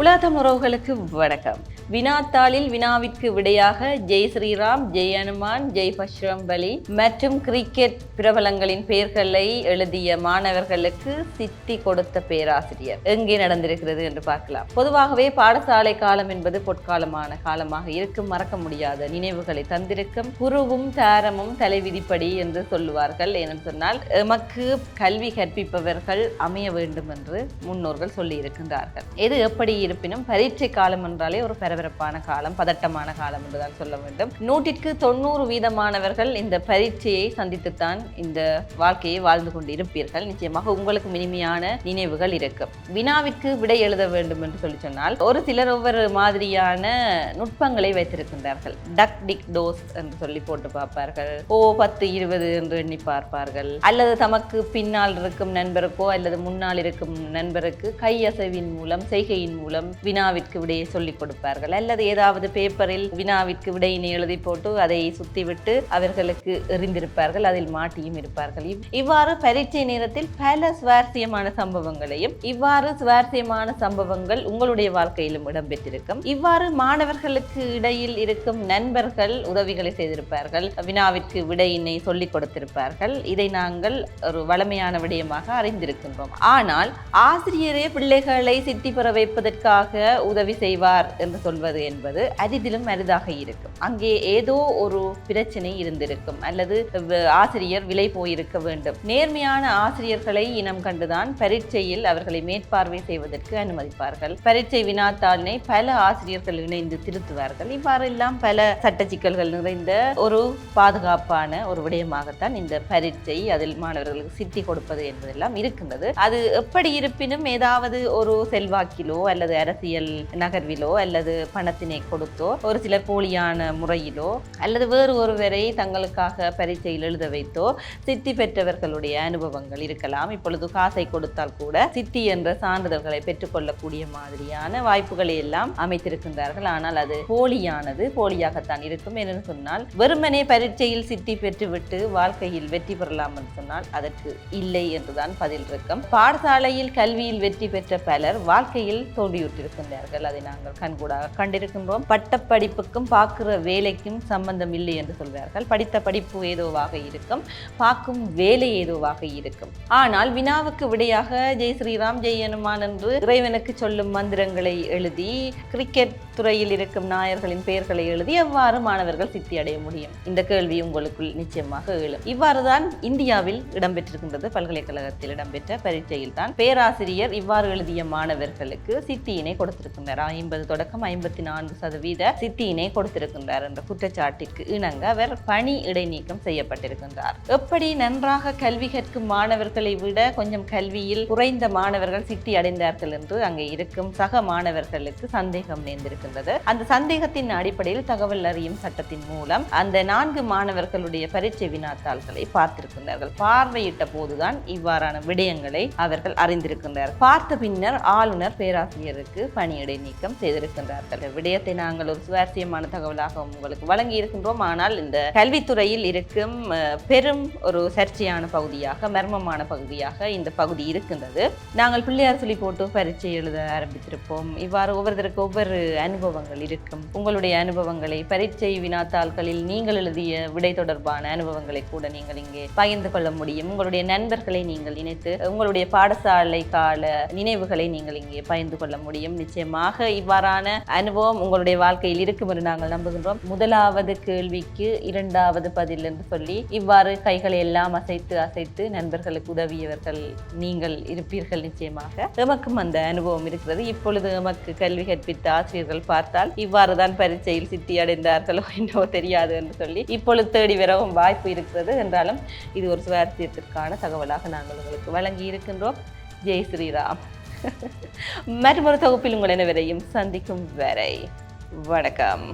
உலகம் உறவுகளுக்கு வணக்கம். வினாத்தாளில் வினாவிற்கு விடையாக ஜெய் ஸ்ரீராம் ஜெய் அனுமான் ஜெய் பஷ்ரம் பலி மற்றும் கிரிக்கெட் பிரபலங்களின் பெயர்களை எழுதிய மாணவர்களுக்கு சித்தி கொடுத்த பேராசிரியர். எங்கே நடந்திருக்கிறது என்று பார்க்கலாம். பொதுவாகவே பாடசாலை காலம் என்பது பொற்காலமான காலமாக இருக்கும். மறக்க முடியாத நினைவுகளை தந்திருக்கும். குருவும் தாரமும் தலைவிதிப்படி என்று சொல்லுவார்கள். ஏனென்று சொன்னால் எமக்கு கல்வி கற்பிப்பவர்கள் அமைய வேண்டும் என்று முன்னோர்கள் சொல்லி இருக்கின்றார்கள் எது எப்படி இருப்பினும் பரீட்சை காலம் என்றாலே ஒரு பரபரப்பான காலம் பதட்டமான காலம் என்றுதான் சொல்ல வேண்டும். நூற்றிற்கு தொண்ணூறு வீதமானவர்கள் இந்த பரீட்சையை சந்தித்துத்தான் இந்த வாழ்க்கையை வாழ்ந்து கொண்டு இருப்பீர்கள் நிச்சயமாக உங்களுக்கு இனிமையான நினைவுகள் இருக்கும். வினாவிற்கு விடை எழுத வேண்டும் என்று சொல்லி சொன்னால் ஒரு சிலர் ஒவ்வொரு மாதிரியான நுட்பங்களை வைத்திருக்கின்றார்கள். டக் டிக் டோஸ் என்று சொல்லி போட்டு பார்ப்பார்கள். ஓ பத்து இருபது என்று எண்ணி பார்ப்பார்கள். அல்லது தமக்கு பின்னால் இருக்கும் நண்பருக்கோ அல்லது முன்னால் இருக்கும் நண்பருக்கு கையசைவின் மூலம் செய்கையின் மூலம் வினாவிற்கு விடையை சொல்லிக் கொடுப்பார்கள். அல்லது ஏதாவது பேப்பரில் வினாவிற்கு விடையினை எழுதி போட்டு அதை சுத்திவிட்டு அவர்களுக்கு எறிந்திருப்பார்கள். அதில் மாட்டியும் இருப்பார்கள். இவ்வாறு பரீட்சை நேரத்தில் பல சுவாரஸ்யமான சம்பவங்களையும் இவ்வாறு சுவாரஸ்யமான சம்பவங்கள் உங்களுடைய வாழ்க்கையிலும் இடம்பெற்றிருக்கும். இவ்வாறு மாணவர்களுக்கு இடையில் இருக்கும் நண்பர்கள் உதவிகளை செய்திருப்பார்கள். வினாவிற்கு விடையினை சொல்லிக் கொடுத்திருப்பார்கள். இதை நாங்கள் ஒரு வளமையான விடயமாக அறிந்திருக்கின்றோம். ஆனால் ஆசிரியரே பிள்ளைகளை சித்தி பெற வைப்பதற்காக உதவி செய்வார் என்று சொல்லி கொள்வது என்பது அரிதிலும் அரிதாக இருக்கும். அங்கே ஏதோ ஒரு பிரச்சனை இருந்திருக்கும் அல்லது ஆசிரியர் விலை போயிருக்க வேண்டும். நேர்மையான ஆசிரியர்களை இனம் கண்டுதான் பரீட்சையில் அவர்களை மேற்பார்வை செய்வதற்கு அனுமதிப்பார்கள். பரீட்சை வினாத்தாளினை பல ஆசிரியர்கள் இணைந்து திருத்துவார்கள். இவ்வாறெல்லாம் பல சட்ட சிக்கல்கள் நிறைந்த ஒரு பாதுகாப்பான ஒரு விடயமாகத்தான் இந்த பரீட்சை அதில் மாணவர்களுக்கு சித்தி கொடுப்பது என்பதெல்லாம் இருக்கின்றது. அது எப்படி இருப்பினும் ஏதாவது ஒரு செல்வாக்கிலோ அல்லது அரசியல் நகர்விலோ அல்லது பணத்தினை கொடுத்தோ ஒரு சிலர் போலியான முறையிலோ அல்லது வேறு ஒருவரை தங்களுக்காக பரீட்சையில் எழுத வைத்தோ சித்தி பெற்றவர்களுடைய அனுபவங்கள் இருக்கலாம். இப்பொழுது காசை கொடுத்தால் கூட சித்தி என்ற சான்றிதழ்களை பெற்றுக்கொள்ளக்கூடிய மாதிரியான வாய்ப்புகளை எல்லாம் அமைத்திருக்கின்றார்கள். ஆனால் அது போலியானது போலியாகத்தான் இருக்கும். என்று சொன்னால் வெறுமனே பரீட்சையில் சித்தி பெற்றுவிட்டு வாழ்க்கையில் வெற்றி பெறலாம் என்று சொன்னால் அதற்கு இல்லை என்றுதான் பதில் இருக்கும். பாடசாலையில் கல்வியில் வெற்றி பெற்ற பலர் வாழ்க்கையில் தோல்வியுற்றிருக்கின்றார்கள். அதை நாங்கள் கண்கூடாக கண்டிருக்கின்றோம். பட்டப்படிப்புக்கும் பார்க்கிற வேலைக்கும் சம்பந்தம் இல்லை என்று சொல்வார்கள். படித்த படிப்பு ஏதோவாக இருக்கும். பார்க்கும் வேலை ஏதோவாக இருக்கும். ஆனால் வினாவுக்கு விடையாக ஜெய் ஸ்ரீராம் ஜெய் ஹனுமான் என்று இறைவனுக்கு சொல்லும் மந்திரங்களை எழுதி கிரிக்கெட் துறையில் இருக்கும் நாயர்களின் பெயர்களை எழுதி எவ்வாறு மாணவர்கள் சித்தி அடைய முடியும். இந்த கேள்வி உங்களுக்குள் நிச்சயமாக எழும். இவ்வாறுதான் இந்தியாவில் இடம்பெற்றிருக்கின்றது. பல்கலைக்கழகத்தில் இடம்பெற்ற பரீட்சையில் தான் பேராசிரியர் இவ்வாறு எழுதிய மாணவர்களுக்கு சித்தியினை கொடுத்திருக்கின்றார். ஐம்பது தொடக்கம் ஐம்பத்தி நான்கு சதவீத சித்தியினை கொடுத்திருக்கின்றார் என்ற குற்றச்சாட்டிற்கு இணங்க அவர் பணி இடைநீக்கம் செய்யப்பட்டிருக்கின்றார். எப்படி நன்றாக கல்வி கற்கும் மாணவர்களை விட கொஞ்சம் கல்வியில் குறைந்த மாணவர்கள் சித்தி அடைந்தார்கள் என்று அங்கே இருக்கும் சக மாணவர்களுக்கு சந்தேகம் நேர்ந்திருக்கின்றது. அந்த சந்தேகத்தின் அடிப்படையில் தகவல் அறியும் சட்டத்தின் மூலம் அந்த நான்கு மாணவர்களுடைய பரீட்சை வினாத்தாள்களை பார்த்திருக்கின்றார்கள். பார்வையிட்ட போதுதான் இவ்வாறான விடயங்களை அவர்கள் அறிந்திருக்கின்றனர் பார்த்த பின்னர் ஆளுநர் பேராசிரியருக்கு பணியிடை நீக்கம் செய்திருக்கின்றார். இந்த விடயத்தை நாங்கள் ஒரு சுவாரஸ்யமான தகவலாக உங்களுக்கு வழங்கி இருக்கின்றோம். ஆனால் இந்த கல்வித்துறையில் இருக்கும் பெரும் ஒரு சர்ச்சையான பகுதியாக மர்மமான பகுதியாக இந்த பகுதி இருக்கின்றது. நாங்கள் பிள்ளையார் சொல்லி போட்டு பரீட்சை எழுத ஆரம்பித்திருப்போம். இவ்வாறு ஒவ்வொருத்தருக்கு ஒவ்வொரு அனுபவங்கள் இருக்கும். உங்களுடைய அனுபவங்களை பரீட்சை வினாத்தாள்களில் நீங்கள் எழுதிய விடை தொடர்பான அனுபவங்களை கூட நீங்கள் இங்கே பகிர்ந்து கொள்ள முடியும். உங்களுடைய நண்பர்களை நீங்கள் இணைத்து உங்களுடைய பாடசாலை கால நினைவுகளை நீங்கள் இங்கே பகிர்ந்து கொள்ள முடியும். நிச்சயமாக இவ்வாறான அனுபவம் உங்களுடைய வாழ்க்கையில் இருக்கும் என்று நாங்கள் நம்புகின்றோம். முதலாவது கேள்விக்கு இரண்டாவது பதில் என்று சொல்லி இவ்வாறு கைகளை எல்லாம் அசைத்து அசைத்து நண்பர்களுக்கு உதவியவர்கள் நீங்கள் இருப்பீர்கள் நிச்சயமாக. எமக்கும் அந்த அனுபவம் இருக்கிறது. இப்பொழுது எமக்கு கல்வி கற்பித்த ஆசிரியர்கள் பார்த்தால் இவ்வாறு தான் பரீட்சையில் சித்தி அடைந்தார்களோ என்னவோ தெரியாது என்று சொல்லி இப்பொழுது தேடி வரவும் வாய்ப்பு இருக்கிறது. என்றாலும் இது ஒரு சுவாரஸ்யத்திற்கான தகவலாக நாங்கள் உங்களுக்கு வழங்கி இருக்கின்றோம். ஜெய் ஸ்ரீராம். மற்றொரு தொகுப்பில் உங்கள் அனைவரையும் சந்திக்கும் வரை வணக்கம்.